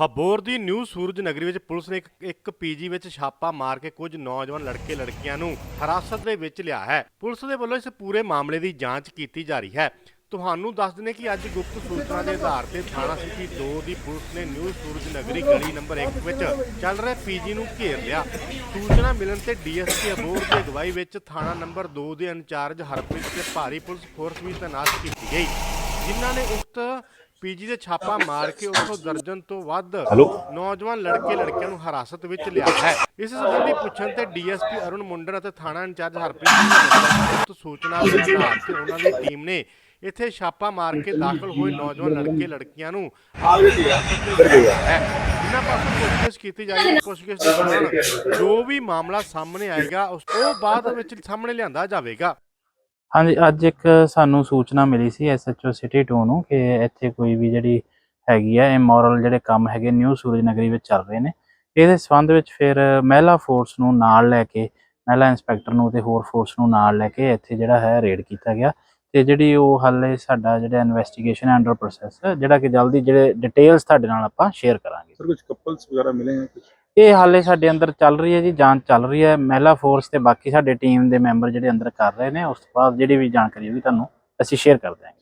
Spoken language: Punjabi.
ਹਬੋਰ ਦੀ ਨਿਊ ਸੂਰਜ ਨਗਰੀ ਵਿੱਚ ਪੁਲਿਸ ਨੇ ਇੱਕ ਇੱਕ ਪੀਜੀ ਵਿੱਚ ਛਾਪਾ ਮਾਰ ਕੇ ਕੁਝ ਨੌਜਵਾਨ ਲੜਕੇ ਲੜਕੀਆਂ ਨੂੰ ਹਿਰਾਸਤ ਦੇ ਵਿੱਚ ਲਿਆ ਹੈ। ਪੁਲਿਸ ਦੇ ਵੱਲੋਂ ਇਸ ਪੂਰੇ ਮਾਮਲੇ ਦੀ ਜਾਂਚ ਕੀਤੀ ਜਾ ਰਹੀ ਹੈ। ਤੁਹਾਨੂੰ ਦੱਸ ਦਿੰਦੇ ਕਿ ਅੱਜ ਗੁਪਤ ਸੂਚਨਾ ਦੇ ਆਧਾਰ ਤੇ ਥਾਣਾ ਸਿਟੀ 2 ਦੀ ਪੁਲਿਸ ਨੇ ਨਿਊ ਸੂਰਜ ਨਗਰੀ ਗਲੀ ਨੰਬਰ 1 ਵਿੱਚ ਚੱਲ ਰਹੇ ਪੀਜੀ ਨੂੰ ਘੇਰ ਲਿਆ। ਸੂਚਨਾ ਮਿਲਣ ਤੇ ਡੀਐਸਪੀ ਅਬੋਰ ਦੀ ਅਗਵਾਈ ਵਿੱਚ ਥਾਣਾ ਨੰਬਰ 2 ਦੇ ਇੰਚਾਰਜ ਹਰਪ੍ਰੀਤ ਤੇ ਭਾਰੀ ਪੁਲਿਸ ਫੋਰਸ ਵੀ ਤੈਨਾਤ ਕੀਤੀ ਗਈ। ਜਿਨ੍ਹਾਂ ਨੇ ਉਕਤ ਪੀਜੀ ਦੇ ਛਾਪਾ ਮਾਰ ਕੇ ਉੱਥੋਂ ਦਰਜਨ ਤੋਂ ਵੱਧ ਨੌਜਵਾਨ ਲੜਕੇ ਲੜਕੀਆਂ ਨੂੰ ਹਿਰਾਸਤ ਵਿੱਚ ਲਿਆ ਹੈ। ਇਸ ਸੰਬੰਧੀ ਪੁੱਛਣ ਤੇ ਡੀਐਸਪੀ ਅਰੁਣ ਮੁੰਡਰ ਅਤੇ ਥਾਣਾ ਇੰਚਾਰਜ ਹਰਪ੍ਰੀਤ ਸਿੰਘ ਨੇ ਸੂਚਨਾ ਦੇ ਆਧਾਰ ਤੇ ਉਹਨਾਂ ਦੀ ਟੀਮ ਨੇ ਇੱਥੇ ਛਾਪਾ ਮਾਰ ਕੇ ਦਾਖਲ ਹੋਏ ਨੌਜਵਾਨ ਲੜਕੇ ਲੜਕੀਆਂ ਨੂੰ ਇਹਨਾਂ ਪਾਸੋਂ ਪੁੱਛਗਿੱਛ ਕੀਤੀ ਜਾਏਗੀ। ਪੁੱਛਗਿੱਛ ਜੋ ਵੀ ਮਾਮਲਾ ਸਾਹਮਣੇ ਆਏਗਾ ਉਸ ਤੋਂ ਬਾਅਦ ਵਿੱਚ ਸਾਹਮਣੇ ਲਿਆਂਦਾ ਜਾਵੇਗਾ। ਹਾਂਜੀ, ਅੱਜ ਇੱਕ ਸਾਨੂੰ ਸੂਚਨਾ ਮਿਲੀ ਸੀ ਐਸਐਚਓ ਸਿਟੀ 2 ਨੂੰ ਕਿ ਇੱਥੇ ਕੋਈ ਵੀ ਜਿਹੜੀ ਹੈਗੀ ਆ ਇਮੋਰਲ ਜਿਹੜੇ ਕੰਮ ਹੈਗੇ ਨਿਊ ਸੂਰਜ ਨਗਰੀ ਵਿੱਚ ਚੱਲ ਰਹੇ ਨੇ। ਇਹਦੇ ਸੰਬੰਧ ਵਿੱਚ ਫਿਰ ਮਹਿਲਾ ਫੋਰਸ ਨੂੰ ਨਾਲ ਲੈ ਕੇ, ਮਹਿਲਾ ਇੰਸਪੈਕਟਰ ਨੂੰ ਤੇ ਹੋਰ ਫੋਰਸ ਨੂੰ ਨਾਲ ਲੈ ਕੇ ਇੱਥੇ ਜਿਹੜਾ ਹੈ ਰੇਡ ਕੀਤਾ ਗਿਆ। ਤੇ ਜਿਹੜੀ ਉਹ ਹਾਲੇ ਸਾਡਾ ਜਿਹੜਾ ਇਨਵੈਸਟੀਗੇਸ਼ਨ ਅੰਡਰ ਪ੍ਰੋਸੈਸ ਜਿਹੜਾ ਕਿ ਜਲਦੀ ਜਿਹੜੇ ਡਿਟੇਲਸ ਤੁਹਾਡੇ ਨਾਲ ਆਪਾਂ ਸ਼ੇਅਰ ਕਰਾਂਗੇ। ਸਰ ਕੁਝ ਕਪਲਸ ਵਗੈਰਾ ਮਿਲੇ ਹਨ ਕੁਝ ਇਹ ਹਾਲੇ ਸਾਡੇ ਅੰਦਰ ਚੱਲ ਰਹੀ ਹੈ ਜੀ, ਜਾਂਚ ਚੱਲ ਰਹੀ ਹੈ। ਮਹਿਲਾ ਫੋਰਸ ਤੇ ਬਾਕੀ ਸਾਡੇ ਟੀਮ ਦੇ ਮੈਂਬਰ ਜਿਹੜੇ ਅੰਦਰ ਕਰ ਰਹੇ ਨੇ, ਉਸ ਤੋਂ ਬਾਅਦ ਜਿਹੜੀ ਵੀ ਜਾਣਕਾਰੀ ਹੋਗੀ ਤੁਹਾਨੂੰ ਅਸੀਂ ਸ਼ੇਅਰ ਕਰਦੇ ਹਾਂ